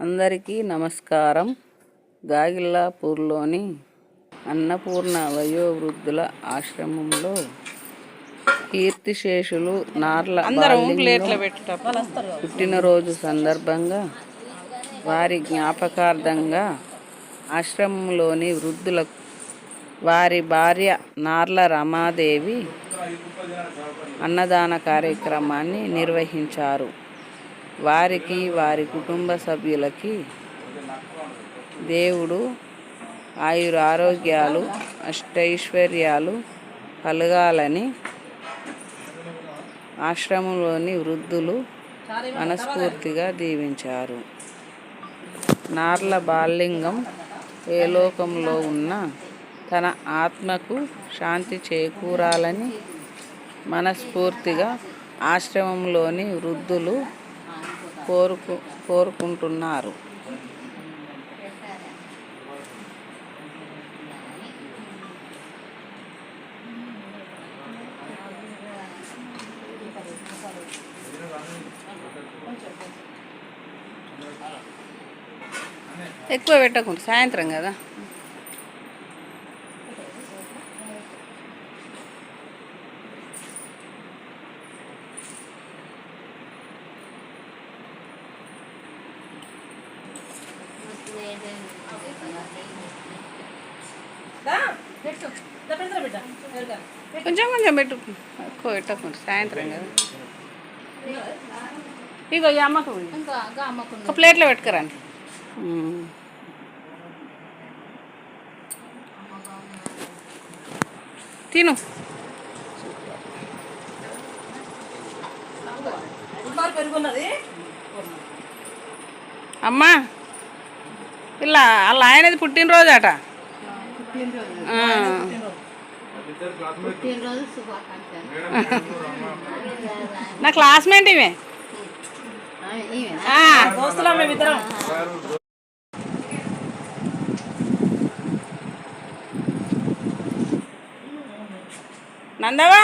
అందరికీ నమస్కారం. గాగిల్లాపూర్లోని అన్నపూర్ణ వయోవృద్ధుల ఆశ్రమంలో కీర్తిశేషులు నార్ల పుట్టినరోజు సందర్భంగా వారి జ్ఞాపకార్థంగా ఆశ్రమంలోని వృద్ధులకు వారి భార్య నార్ల రమాదేవి అన్నదాన కార్యక్రమాన్ని నిర్వహించారు. వారికి వారి కుటుంబ సభ్యులకి దేవుడు ఆయుర ఆరోగ్యాలు అష్టైశ్వర్యాలు కలగాలని ఆశ్రమంలోని వృద్ధులు మనస్ఫూర్తిగా దీవించారు. నార్ల బాలింగం ఏ లోకంలో ఉన్నా తన ఆత్మకు శాంతి చేకూరాలని మనస్ఫూర్తిగా ఆశ్రమంలోని వృద్ధులు కోరుకు కోరుకుంటున్నారు. ఎక్కువ పెట్టకుండా సాయంత్రం కదా? కొంచెం కొంచెం పెట్టు. ఎక్కువ పెట్టకుండా సాయంత్రం కదా. ఇగో ఈ అమ్మకు. ఒక ప్లేట్లో పెట్టుకురండి. తిను. అమ్మా ఇలా వాళ్ళ ఆయనది పుట్టినరోజు అట. పుట్టినరోజు. నా క్లాస్మేట్ ఇవే ఆ, ఈమెనా? ఆ. దోస్తులం మేమిద్దరం నందవా